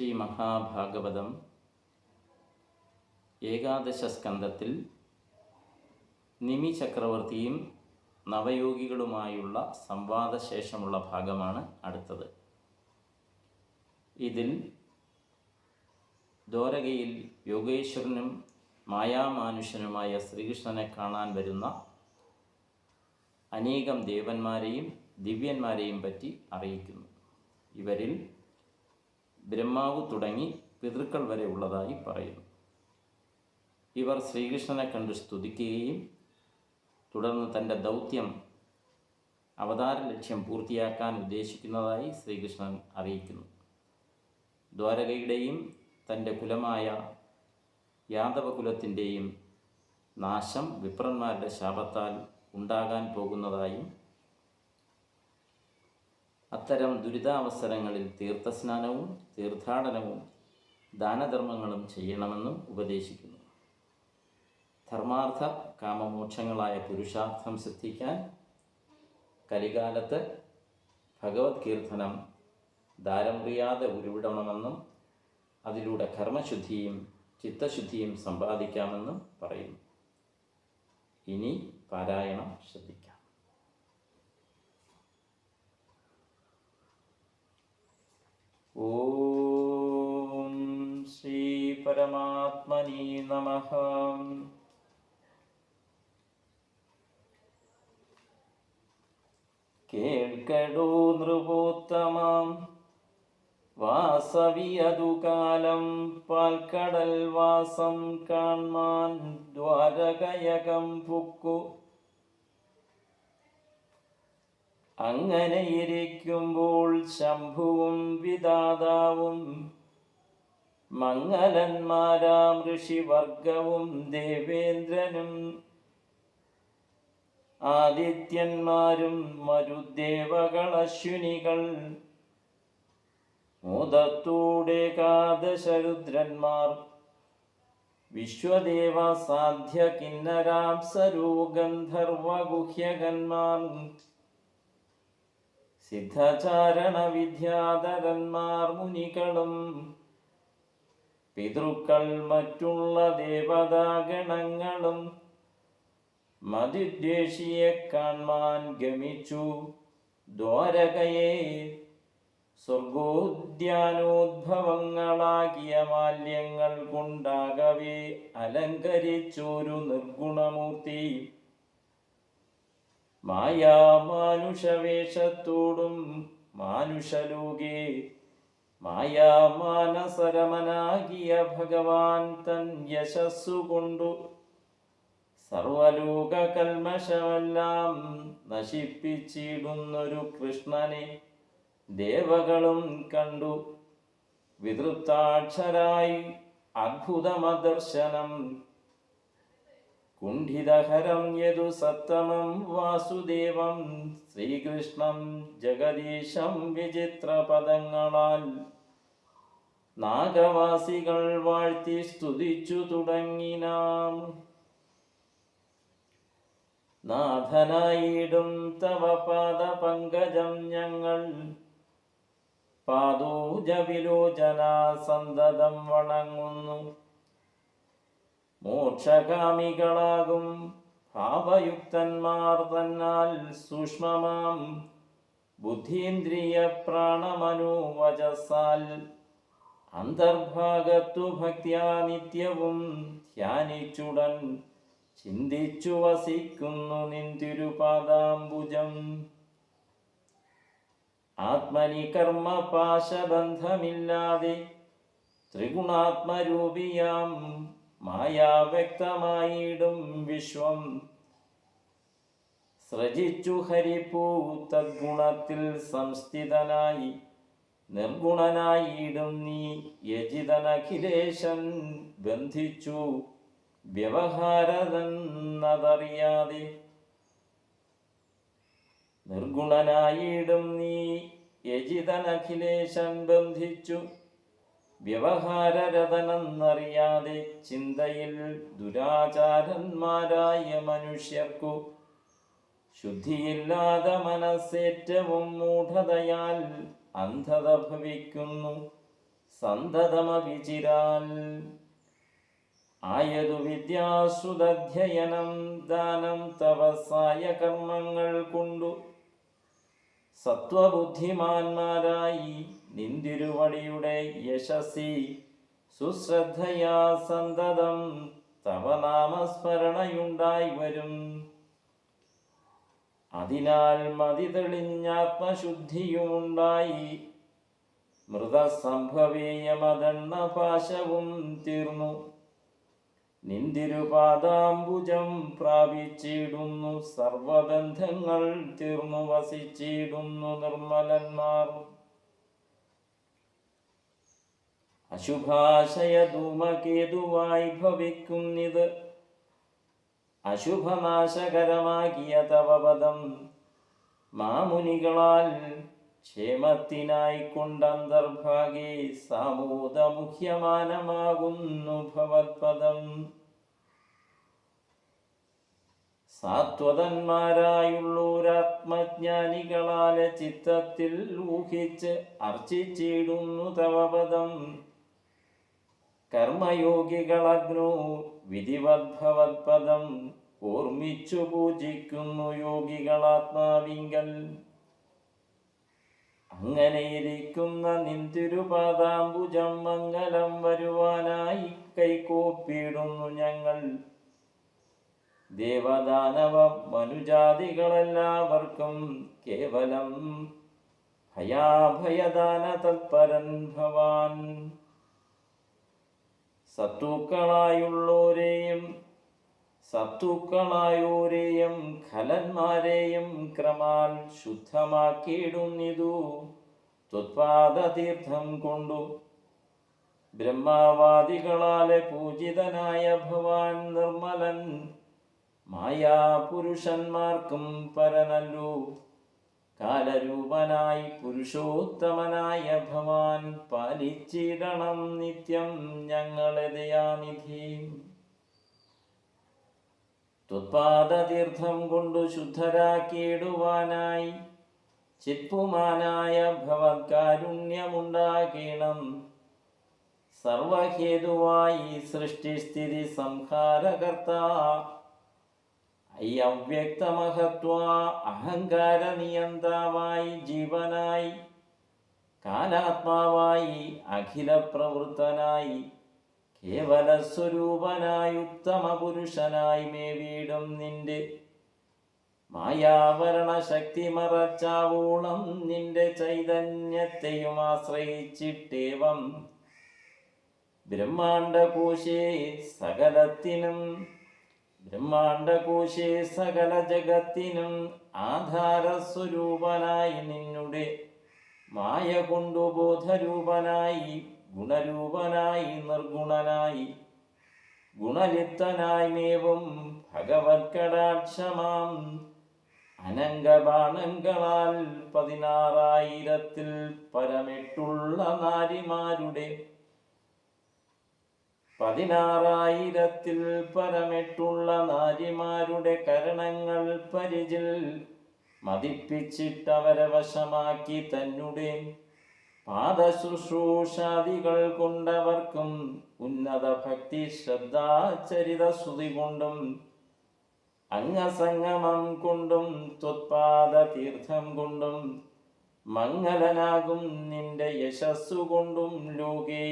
ശ്രീ മഹാഭാഗവതം ഏകാദശ സ്കന്ധത്തിൽ നിമി ചക്രവർത്തിയും നവയോഗികളുമായുള്ള സംവാദശേഷമുള്ള ഭാഗമാണ് അടുത്തത്. ഇതിൽ ദ്വാരകയിൽ യോഗേശ്വരനും മായാമാനുഷനുമായ ശ്രീകൃഷ്ണനെ കാണാൻ വരുന്ന അനേകം ദേവന്മാരെയും ദിവ്യന്മാരെയും പറ്റി അറിയിക്കുന്നു. ഇവരിൽ ബ്രഹ്മാവ് തുടങ്ങി പിതൃക്കൾ വരെ ഉള്ളതായി പറയുന്നു. ഇവർ ശ്രീകൃഷ്ണനെ കണ്ട് സ്തുതിക്കുകയും തുടർന്ന് തന്റെ ദൗത്യം അവതാര ലക്ഷ്യം പൂർത്തിയാക്കാൻ ഉദ്ദേശിക്കുന്നതായി ശ്രീകൃഷ്ണൻ അറിയിക്കുന്നു. ദ്വാരകയുടെയും തന്റെ കുലമായ യാദവകുലത്തിന്റെയും നാശം വിപ്രന്മാരുടെ ശാപത്താൽ ഉണ്ടാകാൻ പോകുന്നതായും അത്തരം ദുരിതാവസരങ്ങളിൽ തീർത്ഥസ്നാനവും തീർത്ഥാടനവും ദാനധർമ്മങ്ങളും ചെയ്യണമെന്നും ഉപദേശിക്കുന്നു. ധർമാർത്ഥ കാമമോക്ഷങ്ങളായ പുരുഷാർത്ഥം സിദ്ധിക്കാൻ കലികാലത്ത് ഭഗവത് കീർത്തനം ദാരംറിയാതെ ഉരുവിടണമെന്നും അതിലൂടെ കർമ്മശുദ്ധിയും ചിത്തശുദ്ധിയും സമ്പാദിക്കാമെന്നും പറയുന്നു. ഇനി പാരായണം ശ്രദ്ധിക്കാം ഓം ശ്രീ പരമാത്മനി നമ. കേൾക്കടോ നൃപോത്തമാം. വാസവിയതു കാലം പാൽക്കടൽ വാസം കാൺമാൻ ദ്വാരകയകം പുക്കു. അങ്ങനെ ഇരിക്കുമ്പോൾ ശംഭുവും വിദാതാവും മംഗലന്മാരാം ഋഷിവർഗവും ദേവേന്ദ്രനും. ആദിത്യന്മാരും മരുദേവകൾ അശ്വിനികൾ മൂതത്തൂടെ കാദശരുദ്രന്മാർ. വിശ്വദേവ സാധ്യ കിന്നരാംസരൂ ഗന്ധർവഗുഹ്യകന്മാർ സിദ്ധചാരണ വിദ്യാധരന്മാർ മുനികളും പിതൃക്കൾ മറ്റുള്ള ദേവതാഗണങ്ങളും മതിദ്വേഷിയെ കാൺമാൻ ഗമിച്ചു. ദ്വാരകയെ സ്വർഗോദ്യാനോദ്ഭവങ്ങളാകിയ മാല്യങ്ങൾ കൊണ്ടാകവേ അലങ്കരിച്ചൊരു നിർഗുണമൂർത്തി. മായാമാനുഷവേഷത്തോടും മാനുഷലോകേ മായാമാനസരമനാകിയ ഭഗവാൻ തൻ യശസ്സുകൊണ്ടു സർവലോക കൽമഷമെല്ലാം നശിപ്പിച്ചിടുന്നൊരു കൃഷ്ണനെ ദേവകളും കണ്ടു. വിതൃപ്താക്ഷരായി അദ്ഭുതമദർശനം കുണ്ഠിതഹരം യതു സത്തമം വാസുദേവം ശ്രീകൃഷ്ണം ജഗദീശം വിചിത്രപദങ്ങളാൽ നാഗവാസികൾ വാഴ്ത്തി സ്തുതിച്ചു തുടങ്ങിനാം. നാഥനായിടും തവ പാദ പങ്കജം ഞങ്ങൾ. പാദൂജ വിലോചന സന്തതം വണങ്ങുന്നു. മോക്ഷകാമികളാകും ഭാവയുക്തന്മാർ തന്നാൽ സൂക്ഷ്മമാം. ബുദ്ധീന്ദ്രിയ പ്രാണമനോവചസാൽ അന്തർഭാഗത്തു ഭക്തിയാ നിത്യവും ധ്യാനിച്ചുടൻ ചിന്തിച്ചു വസിക്കുന്നു നിന്തിരുപാദാംബുജം ആത്മനി കർമ്മ പാശബന്ധമില്ലാതെ ത്രിഗുണാത്മരൂപിയാം. മായാവ്യക്തമായിടും വിശ്വം. സൃജിച്ചു ഹരിപ്പൂ തദ്ഗുണത്തിൽ സംസ്ഥിതനായി നിർഗുണനായിടും നീ യജിതനഖിലേശൻ ബന്ധിച്ചു. വ്യവഹാരതെന്നതറിയാതെ നിർഗുണനായിടും നീ യജിതനഖിലേശൻ ബന്ധിച്ചു. വ്യവഹാരരതനെന്നറിയാതെ ചിന്തയിൽ ദുരാചാരന്മാരായ മനുഷ്യർക്കു ശുദ്ധിയില്ലാതെ മനസ്സേറ്റവും മൂഢതയാൽ അന്ധത ഭവിക്കുന്നു. സന്തതമവിചിരാൽ ആയതു വിദ്യാശ്രുതധ്യയനം ദാനം തപസ്സായ കർമ്മങ്ങൾ കൊണ്ടു സത്വബുദ്ധിമാന്മാരായി നിന്തിരുവടിയുടെ യശസി സുശ്രദ്ധയാ സന്തതം തവനാമസ്മരണയുണ്ടായി വരും. അതിനാൽ മതി തെളിഞ്ഞാത്മശുദ്ധിയുമുണ്ടായി. മൃതസംഭവേയമതെണ്ണ പാശവും തീർന്നു. നിന്തിരുപാദാംബുജം പ്രാപിച്ചിടുന്നു. സർവബന്ധങ്ങൾ തീർന്നു വസിച്ചിടുന്നു നിർമ്മലന്മാർ. അശുഭാശയ ധൂമകേതുവായി ഭവിക്കുന്നിത് അശുഭനാശകരമാകിയ തവപദം മാമുനികളാൽ ക്ഷേമത്തിനായി കൊണ്ടന്തർഭാഗേ സാമൂതമുഖ്യമാനമാകുന്നു ഭവത്പദം. സാത്വതന്മാരായുള്ളൂരാത്മജ്ഞാനികളാലെ ചിത്തത്തിൽ ഊഹിച്ച് അർച്ചിച്ചിടുന്നു തവപദം. കർമ്മയോഗികളഗ്നോ വിധിവദ്ഭവത്പദം ഓർമ്മിച്ചു പൂജിക്കുന്നു യോഗികളാത്മാവിങ്കൽ. അങ്ങനെയിരിക്കുന്ന നിന്തിരുപാദാംബുജം മംഗലം വരുവാനായി കൈക്കോപ്പിടുന്നു ഞങ്ങൾ. ദേവദാനവ മനുജാതികളെല്ലാവർക്കും കേവലം ഭയാഭയദാന തൽപരൻ ഭവാൻ. സത്തുക്കളായുള്ളോരെയും സത്തുക്കളായോരെയും ഖലന്മാരെയും ക്രമാൽ ശുദ്ധമാക്കിയിടുന്നിതു. ത്വത്പാദതീർത്ഥം കൊണ്ടു ബ്രഹ്മവാദികളാലെ പൂജിതനായ ഭവാൻ നിർമ്മലൻ മായാപുരുഷന്മാർക്കും പരനല്ലു. കാലരൂപനായി പുരുഷോത്തമനായ ഭവാൻ പാലിച്ചിടണം നിത്യം ഞങ്ങളെ ദയാനിധി. തുത്പാദതീർത്ഥം കൊണ്ടു ശുദ്ധരാക്കിയിടുവാനായി ചിത്പുമാനായ ഭവത്കാരുണ്യമുണ്ടാകണം സർവഹേതുവായി സൃഷ്ടിസ്ഥിതി സംഹാരകർത്ത അയ്യവ്യക്തമഹത്വ അഹങ്കാര നിയന്താവായി ജീവനായി കാലാത്മാവായി അഖില പ്രവൃത്തനായി കേവല സ്വരൂപനായി ഉത്തമ പുരുഷനായി മേ വീടും നിന്റെ മായാവരണ ശക്തി മറച്ചാവോളം നിന്റെ ചൈതന്യത്തെയും ആശ്രയിച്ചിട്ടേവം. ബ്രഹ്മാണ്ടകോശേ സകലത്തിനും ബ്രഹ്മാണ്ടകോശേ സകല ജഗത്തിനും ആധാരസ്വരൂപനായി നിന്നുടെ മായ കൊണ്ടു ബോധരൂപനായി ഗുണരൂപനായി നിർഗുണനായി ഗുണലിപ്തനായി ഭഗവത് ഭഗവത്കടാക്ഷമാം അനങ്കബാണങ്ങളാൽ പതിനാറായിരത്തിൽ പരമിട്ടുള്ള നാരിമാരുടെ പതിനാറായിരത്തിൽ പരമിട്ടുള്ള നാരിമാരുടെ കരണങ്ങൾ പരിചിൽ മതിപ്പിച്ചിട്ടവരെ വശമാക്കി തന്നെ പാദശുശ്രൂഷാദികൾ കൊണ്ടവർക്കും ഉന്നത ഭക്തി ശ്രദ്ധാചരിത ശ്രുതി കൊണ്ടും അംഗസംഗമം കൊണ്ടും ത്വത്പാദ തീർത്ഥം കൊണ്ടും മംഗലനാകും നിന്റെ യശസ്സുകൊണ്ടും ലോകേ.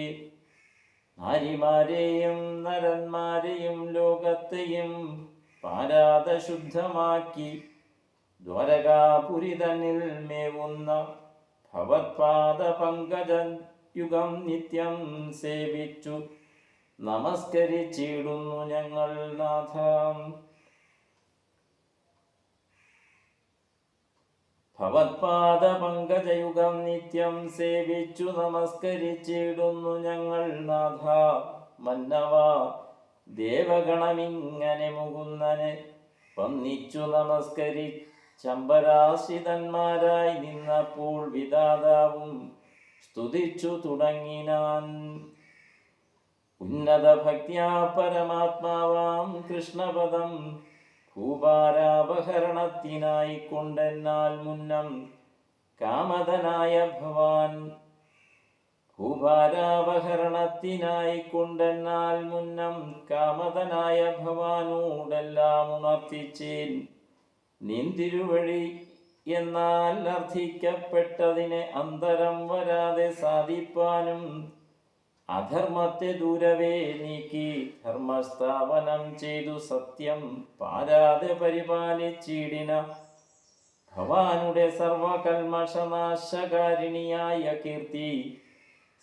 നാരിമാരെയും നരന്മാരെയും ലോകത്തെയും പാരാത ശുദ്ധമാക്കി ദ്വാരകാപുരി തന്നിൽ മേവുന്ന ഭവത്പാദ പങ്കജ യുഗം നിത്യം സേവിച്ചു. നമസ്കരിച്ചിടുന്നു ഞങ്ങൾ നാഥ. ഭവത്പാദ പങ്കജയുഗം നിത്യം സേവിച്ചു നമസ്കരിച്ചിടുന്നു ഞങ്ങൾ നാഥ മന്നവ. ദേവഗണമിങ്ങനെ മുകുന്നനെ വന്നിച്ചു നമസ്കരി ശമ്പരാശ്രിതന്മാരായി നിന്നപ്പോൾ വിദാതാവും സ്തുതിച്ചു തുടങ്ങിനാൻ. ഉന്നത ഭക്തിയാ പരമാത്മാവാം കൃഷ്ണപദം ഭൂപാരാപഹരണത്തിനായി കൊണ്ടെന്നാൽ മുന്നം കാമതനായ ഭവാൻ കൂപാരാപഹരണത്തിനായി കൊണ്ടെന്നാൽ മുന്നം കാമതനായ ഭവാനോടെല്ലാം ഉണർത്തിച്ചേൻ. നിന്തിരുവഴി എന്നാൽ അർത്ഥിക്കപ്പെട്ടതിനെ അന്തരം വരാതെ സാധിപ്പാനും അധർമ്മത്തെ ദൂരവേ നീക്കി ധർമ്മസ്ഥാപനം ചെയ്തു സത്യം. പാരാതെ പരിപാലിച്ചിടിന ഭവാനുടെ സർവകൽമഷനാശകാരിണിയായ കീർത്തി.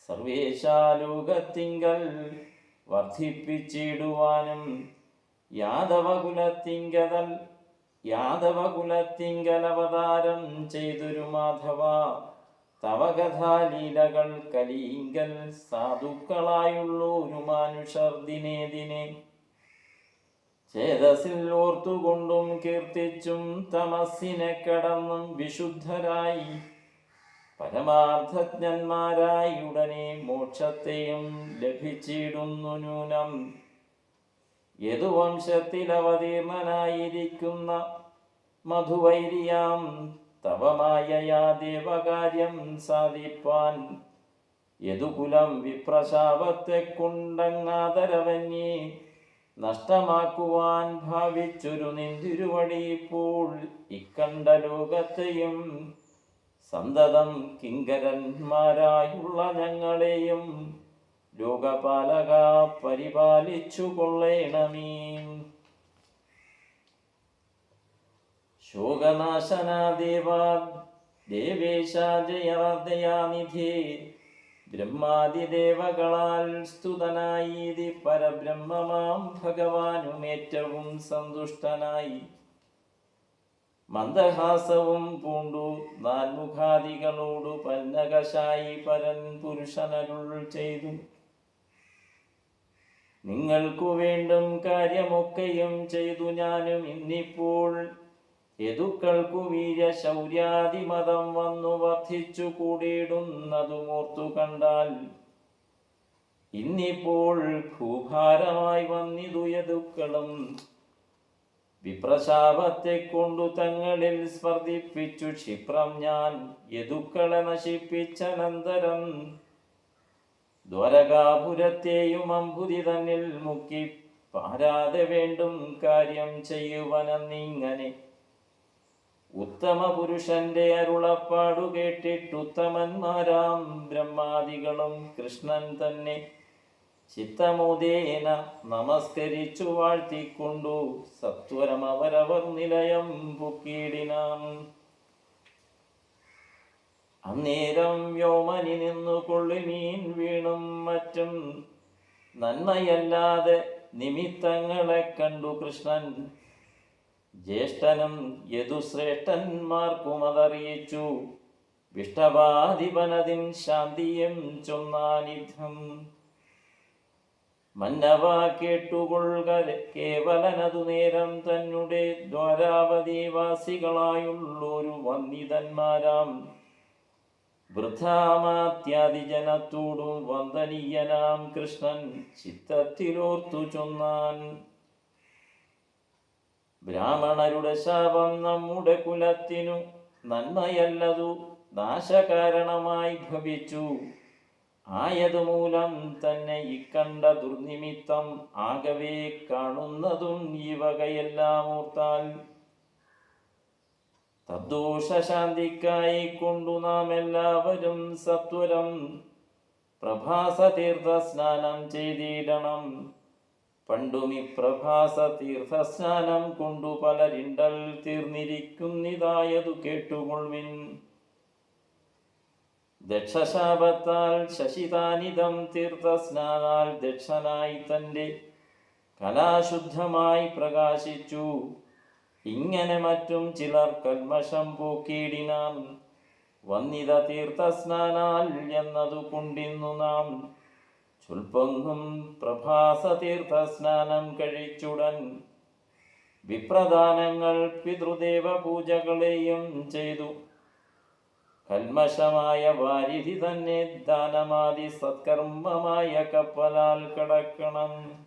സർവേശാലോകത്തിങ്കൽ വർദ്ധിപ്പിച്ചിടുവാനും യാദവകുലത്തിങ്കതൽ യാദവകുലത്തിങ്കൽ അവതാരം ചെയ്തൊരു മാധവ. തവ കഥാലീലകൾ കലീങ്കൽ സാധുക്കളായുള്ളൊരു മനുഷ്യർ ദിനേ ദിനെ. ചേതസിൽ ഓർത്തുകൊണ്ടും കീർത്തിച്ചും തമസ്സിനെ കടന്നും വിശുദ്ധരായി പരമാർത്ഥജ്ഞന്മാരായി ഉടനെ മോക്ഷത്തെയും ലഭിച്ചിടുന്നു നൂനം യദുവംശത്തിൽ അവതീർണനായിരിക്കുന്ന മധുവൈരിയാം തവമായയാ ദേവകാര്യം സാധിപ്പാൻ. യദുകുലം വിപ്രശാപത്തെ കൊണ്ടങ്ങാതരവഞ്ഞി നഷ്ടമാക്കുവാൻ ഭാവിച്ചൊരു നിന്തിരുവടി ഇപ്പോൾ ഇക്കണ്ട ലോകത്തെയും സന്തതം കിങ്കരന്മാരായുള്ള ഞങ്ങളെയും. ലോകപാലക പരിപാലിച്ചു കൊള്ളേണമേ. ശോകനാശനാദേവാ ദേവേശ ജയദയാനിധേ ബ്രഹ്മാതിദേവകളാൽ സ്തുതനായി പരബ്രഹ്മമാം ഭഗവാനും ഏറ്റവും സന്തുഷ്ടനായി. മന്ദഹാസവും പൂണ്ടു നാൽമുഖാദികളോടു പന്നകശായി പരൻ പുരുഷനരുൾ ചെയ്തു. നിങ്ങൾക്കു വേണ്ടും കാര്യമൊക്കെയും ചെയ്തു ഞാനും ഇന്നിപ്പോൾ യദുക്കൾക്കു വീര്യശൗര്യാദിമതം വന്നു വർദ്ധിച്ചു കൂടിയിടുന്നതുമോർത്തു കണ്ടാൽ ഇന്നിപ്പോൾ ഭൂഭാരമായി വന്നിതു യദുക്കളും വിപ്രശാപത്തെ കൊണ്ടു തങ്ങളിൽ സ്പർദ്ധിപ്പിച്ചു ക്ഷിപ്രം ഞാൻ യദുക്കളെ നശിപ്പിച്ചനന്തരം ദ്വാരകാപുരത്തെയും അമ്പുതി തന്നിൽ മുക്കി പാരാതെ വേണ്ടും കാര്യം ചെയ്യുവനെന്നിങ്ങനെ ഉത്തമ പുരുഷന്റെ അരുളപ്പാടു കേട്ടിട്ടുത്തമന്മാരാം ബ്രഹ്മാദികളും കൃഷ്ണൻ തന്നെ. ചിത്തമോദേന നമസ്കരിച്ചു വാഴ്ത്തിക്കൊണ്ടു സത്വരം അവരവർ നിലയം പൊക്കിയിടിനാം. അന്നേരം വ്യോമനി നിന്നു കൊള്ളിമീൻ വീണും മറ്റും. നന്മയല്ലാതെ നിമിത്തങ്ങളെ കണ്ടു കൃഷ്ണൻ. ജ്യേഷ്ഠനും യദുശ്രേഷ്ഠന്മാർക്കുമതറിയിച്ചു വിഷ്ടവാധിപനതിൻ ശാന്തിയും ചൊന്നാനിധം. മന്നവ കേട്ടുകൊള്ളുക കേവലനതു നേരം തന്നെ ദ്വാരാവതിവാസികളായുള്ളൊരു വന്ദിതന്മാരാം. വൃദ്ധാമാത്യാദിജനത്തോടും വന്ദനീയനാം കൃഷ്ണൻ ചിത്തത്തിലോർത്തു ചൊന്നാൻ. ബ്രാഹ്മണരുടെ ശാപം നമ്മുടെ കുലത്തിനു നന്മയല്ലതു നാശകാരണമായി ഭവിച്ചു. ആയതുമൂലം തന്നെ ഇക്കണ്ട ദുർനിമിത്തം ആകവേ കാണുന്നതും ഈ വകയെല്ലാം ഓർത്താൽ തദ്ദോഷശാന്തിക്കായി കൊണ്ടു നാം എല്ലാവരും സത്വരം പ്രഭാസ തീർത്ഥ സ്നാനം ചെയ്തിടണം. പണ്ടുമി പ്രഭാസ തീർത്ഥസ്നാനം കൊണ്ടു പലരിണ്ടൽ തീർന്നിരിക്കുന്നിതായതു കേട്ടുകൊള്ളുവിൻ. ദക്ഷശാപത്താൽ ശശിതാനിതം തീർത്ഥസ്നാനാൽ ദക്ഷനായി തന്റെ കലാശുദ്ധമായി പ്രകാശിച്ചു. ഇങ്ങനെ മറ്റും ചിലർ കൽമശം പോക്കിയിടിനാം വന്നിത തീർത്ഥസ്നാനാൽ എന്നതു കൊണ്ടിന്നു നാം. ചുൽപ്പൊങ്ങും പ്രഭാസ തീർത്ഥസ്നാനം കഴിച്ചുടൻ വിപ്രദാനങ്ങൾ പിതൃദേവ പൂജകളെയും ചെയ്തു. കൽമശമായ വാരിധി തന്നെ ദാനമാതി സത്കർമ്മമായ കപ്പലാൽ കടക്കണം.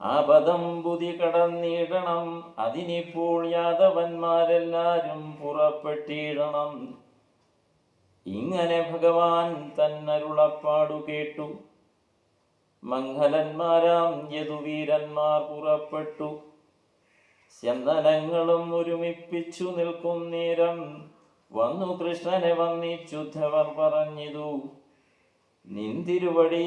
ആപദം ബുദ്ധി കടന്നിടണം. അതിനിപ്പോൾ യാദവന്മാരെല്ലാരും പുറപ്പെട്ടിടണം. ഇങ്ങനെ ഭഗവാൻ തന്നരുളപ്പാടു കേട്ടു. മംഗലന്മാരാം യദുവീരന്മാർ പുറപ്പെട്ടു. ചന്ദനങ്ങളും ഒരുമിപ്പിച്ചു നിൽക്കും നേരം വന്നു കൃഷ്ണനെ വന്നിച്ചുദ്ധവർ പറഞ്ഞിതു നിന്തിരുവടി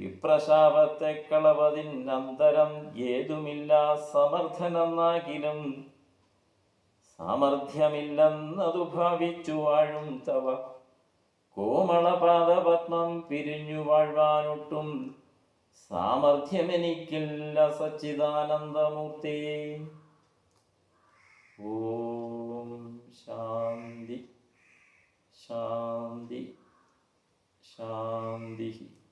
വിപ്രശാപത്തെ കളവതിൻ അന്തരം ഏതുമില്ല സമർത്ഥനെന്നാകിലും സാമർഥ്യമില്ലെന്നതു ഭാവിച്ചു വാഴും തവ. കോമളപാദപത്മം പിരിഞ്ഞു വാഴ്വാനൊട്ടും സാമർഥ്യമെനിക്കില്ല സച്ചിദാനന്ദമൂർത്തി. ഓം ശാന്തി ശാന്തി ശാന്തി.